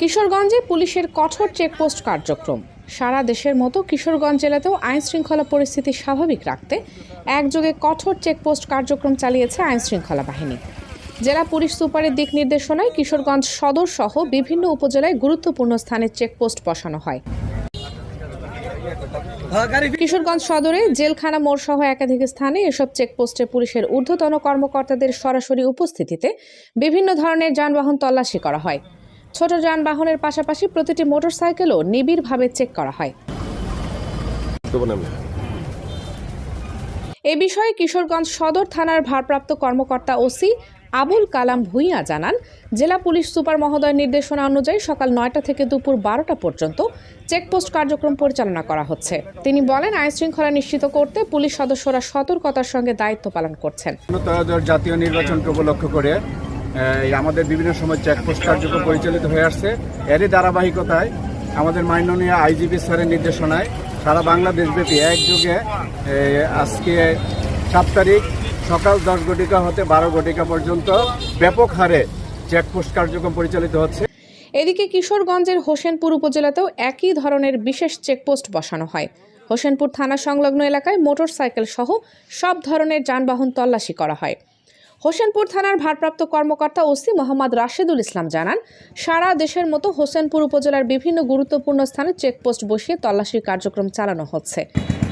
কিশোরগঞ্জে পুলিশের কঠোর চেকপোস্ট কার্যক্রম। সারা দেশের মতো কিশোরগঞ্জ জেলাতেও আইন শৃঙ্খলা পরিস্থিতি স্বাভাবিক রাখতে একযোগে কঠোর চেকপোস্ট কার্যক্রম চালিয়েছে আইন শৃঙ্খলা বাহিনী। জেলা পুলিশ সুপারের দিক নির্দেশনায় কিশোরগঞ্জ সদর সহ বিভিন্ন উপজেলায় গুরুত্বপূর্ণ স্থানে চেকপোস্ট বসানো হয়। কিশোরগঞ্জ সদরে জেলখানা মোড় সহ একাধিক স্থানে এসব চেকপোস্টে পুলিশের ঊর্ধ্বতন কর্মকর্তাদের সরাসরি উপস্থিতিতে বিভিন্ন ধরনের যানবাহন তল্লাশি করা হয়। ছোট যানবাহনের পাশাপাশি প্রতিটি মোটরসাইকেলও নিবিড়ভাবে চেক করা হয়। এ বিষয়ে কিশোরগঞ্জ সদর থানার ভারপ্রাপ্ত কর্মকর্তা ওসি আবুল কালাম ভুইয়া জানান, জেলা পুলিশ সুপার মহোদয়ের নির্দেশনা অনুযায়ী সকাল নয়টা থেকে দুপুর বারোটা পর্যন্ত চেকপোস্ট কার্যক্রম পরিচালনা করা হচ্ছে। তিনি বলেন আইন শৃঙ্খলা নিশ্চিত করতে পুলিশ সদস্যরা সতর্কতার সঙ্গে দায়িত্ব পালন করছেন। জাতীয় নির্বাচনকে উপলক্ষ করে আমাদের বিভিন্ন সময় চেকপোস্ট কার্যক্রম পরিচালিত হয়ে আসছে। এরই ধারাবাহিকতায় আমাদের মাননীয় আইজিপি স্যারের নির্দেশনায় সারা বাংলাদেশব্যাপী একযোগে আজকে সাত তারিখ সকাল দশ ঘটিকা হতে বারো ঘটিকা পর্যন্ত ব্যাপক হারে চেকপোস্ট কার্যক্রম পরিচালিত হচ্ছে। এদিকে কিশোরগঞ্জের হোসেনপুর উপজেলাতেও একই ধরনের বিশেষ চেকপোস্ট বসানো হয়। হোসেনপুর থানা সংলগ্ন এলাকায় মোটরসাইকেল সহ সব ধরনের যানবাহন তল্লাশি করা হয়। হোসেনপুর থানার ভারপ্রাপ্ত কর্মকর্তা ওসি মোহাম্মদ রাশেদুল ইসলাম জানান সারা দেশের মতো হোসেনপুর উপজেলার বিভিন্ন গুরুত্বপূর্ণ স্থানে চেকপোস্ট বসিয়ে তল্লাশির কার্যক্রম চালানো হচ্ছে।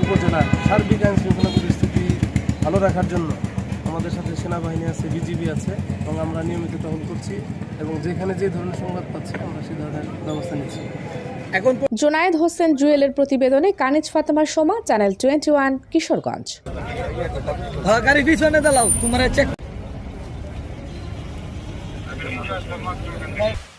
উপজেলার সার্বিক আইন শৃঙ্খলা পরিস্থিতি ভালো রাখার জন্য আমাদের সাথে সেনাবাহিনী আছে বিজিবি আছে এবং আমরা নিয়মিত টহল করছি এবং যেখানে যে ধরনের সংবাদ পাচ্ছি আমরা সেই ধরনের ব্যবস্থা নিচ্ছি। জোনায়েদ হোসেন জুয়েলের প্রতিবেদনে Kaniz Fatema Soma channel twenty one Kishoreganj. গাড়ি পিছনে দাও তোমার চেক best wel makkelijk.